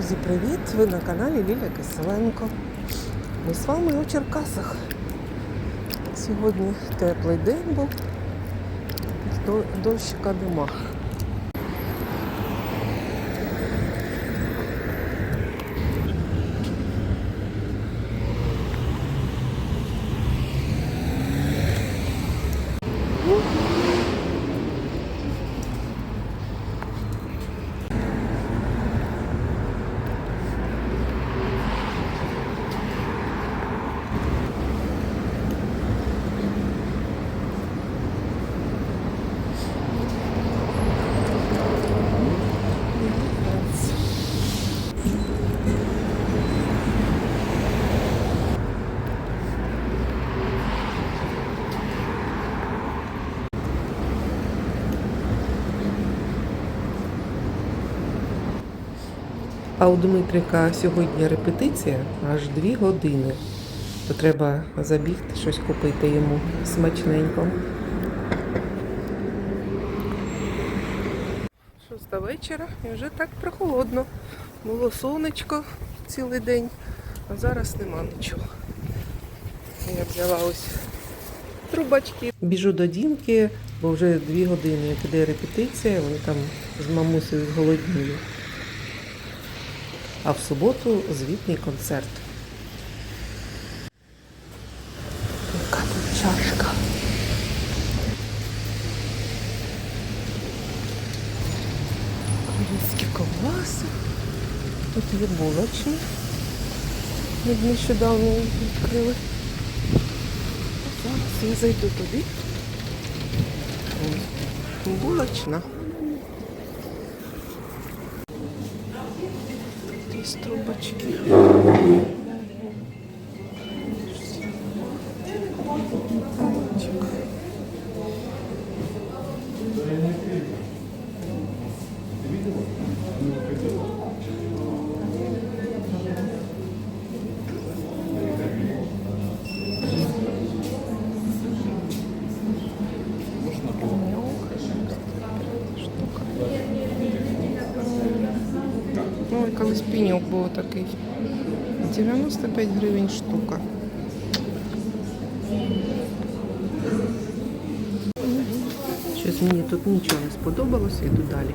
Друзі, привіт! Ви на каналі Ліля Киселенко. Ми з вами у Черкасах. Сьогодні теплий день був, дощ дощика нема. А у Дмитрика сьогодні репетиція аж дві години. То треба забігти щось купити йому смачненько. Шоста вечора і вже так прохолодно. Було сонечко цілий день, а зараз нема нічого. Я взяла ось трубочки. Біжу до Дімки, бо вже дві години, іде репетиція, вони там з мамусею зголодніли. А в суботу звітний концерт. Яка тут чашка? Корейські ковбаси. Тут є булочні. Ми нещодавно відкрили. Зараз я зайду туди. Булочна. Є трубочки. Колись пеньок був такий. 95 гривень штука. Щось мені тут нічого не сподобалося, йду далі.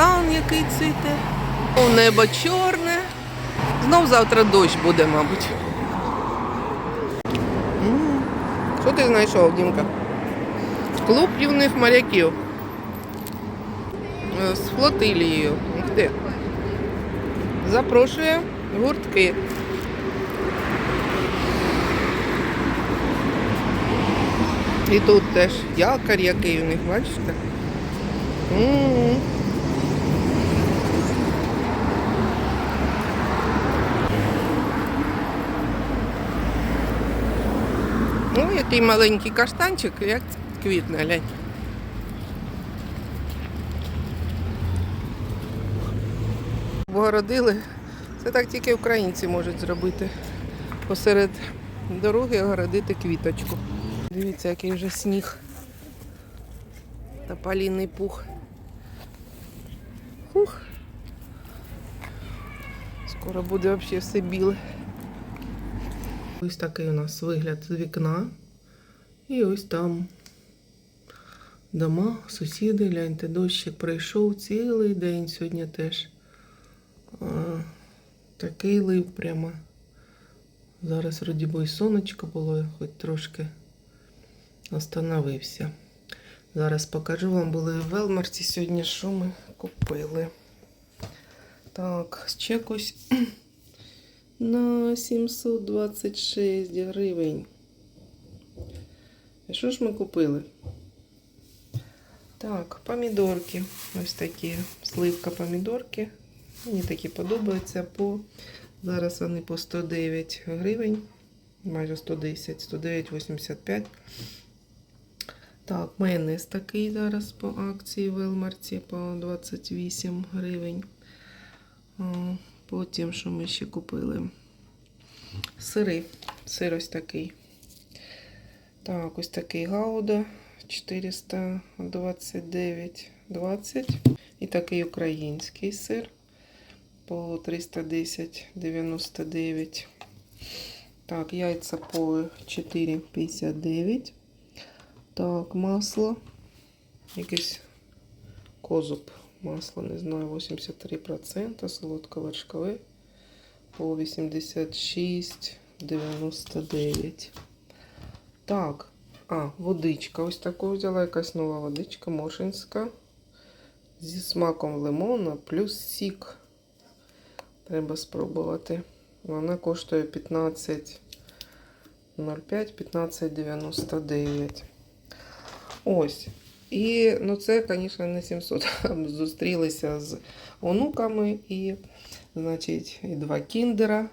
Тюльпан, який цвіте. О, небо чорне. Знов завтра дощ буде, мабуть. Що ти знайшов, Дімка? Клуб юних моряків. Е, З флотилією. Ти. Запрошує гуртки. І тут теж якорь який у них, бачите? Ну, який маленький каштанчик, як квітне, глянь. Огородили. Це так тільки українці можуть зробити. Посеред дороги огородити квіточку. Дивіться, який вже сніг. Та палінний пух. Фух. Скоро буде взагалі все біле. Ось такий у нас вигляд з вікна. І ось там дома, сусіди, гляньте, дощик пройшов цілий день сьогодні теж. Такий лив прямо. Зараз вроді би і сонечко було, хоч трошки остановився. Зараз покажу вам, були в Велмарті сьогодні, що ми купили. Так, з чекось на 726 гривень. І що ж ми купили? Так, помідорки. Ось такі. Сливка помідорки. Мені такі подобаються. По... Зараз вони по 109 гривень. Майже 110, 109,85. Так, майонез такий зараз по акції в Елмарці по 28 гривень. О, Потім, що ми ще купили? Сири. Сир ось такий. Так, ось такий гауда 429,20. І такий український сир по 310,99. Так, яйця по 4,59. Так, масло. Якесь козуб. Масло, не знаю, 83%. Солодковершкове по 86,99. Так, а, водичка. Ось таку взяла якась нова водичка, мошинська. Зі смаком лимона плюс сік. Треба спробувати. Вона коштує 15,05, 15,99. Ось. І ну це, звісно, не 700. Зустрілися з онуками і, значить, і два кіндера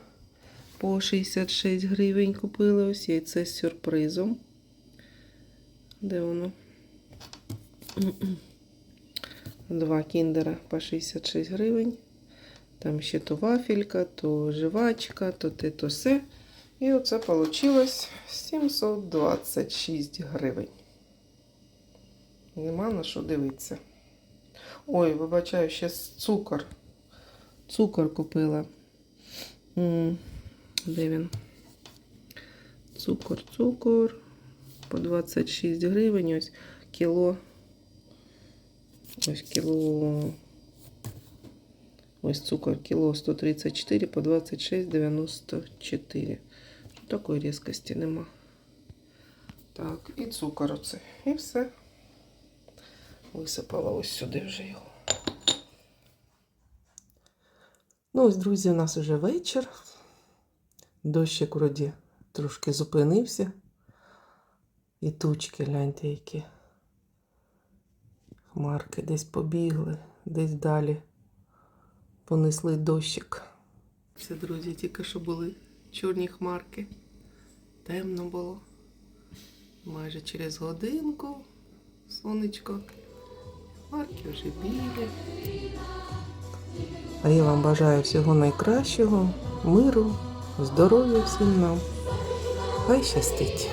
по 66 гривень купили. Ось яйце з сюрпризом. Де воно? Два кіндера по 66 гривень. Там ще то вафелька, то жвачка, то те, то все. І оце вийшло 726 гривень. Нема на що дивитися. Ой, вибачаю, ще цукор. Цукор купила. Де він? Цукор, цукор. По 26 гривень. Ось кіло. Ось кіло. Ось цукор кіло 134 по 26,94. Такої різкості нема. Так, і цукор оце. І все. Висипала ось сюди вже його. Ну, ось, друзі, у нас вже вечір. Дощик вроді трошки зупинився. І тучки, гляньте, які. Хмарки десь побігли, десь далі понесли дощик. Все, друзі, тільки що були чорні хмарки. Темно було. Майже через годинку сонечко. Хмарки вже білі. А я вам бажаю всього найкращого, миру, здоров'я всім нам. Хай щастить!